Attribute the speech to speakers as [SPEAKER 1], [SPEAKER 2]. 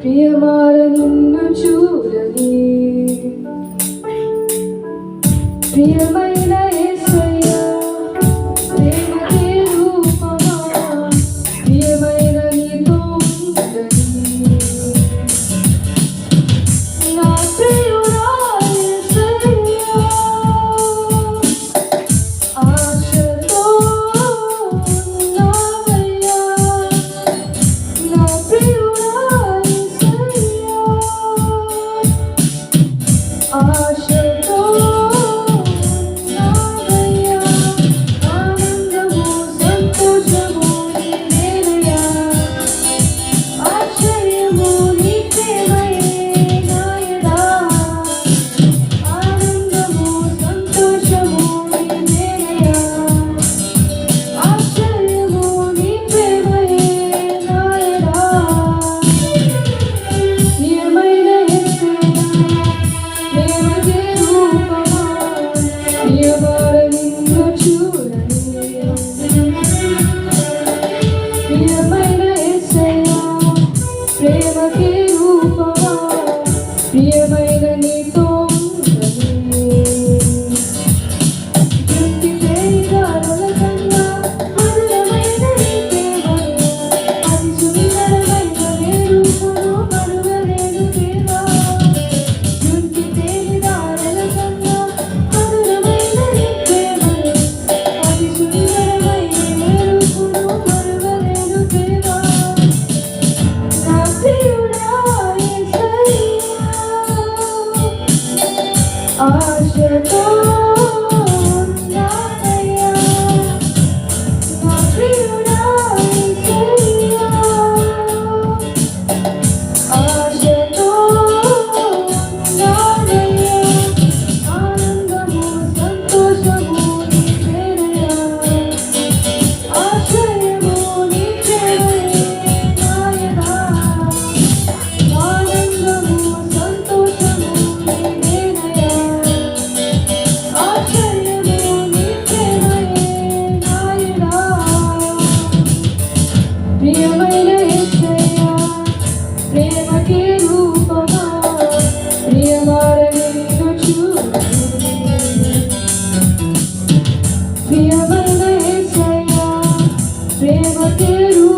[SPEAKER 1] പ്രിയമാല നിന്നു ചൂടനീ Oh, Vengan y Te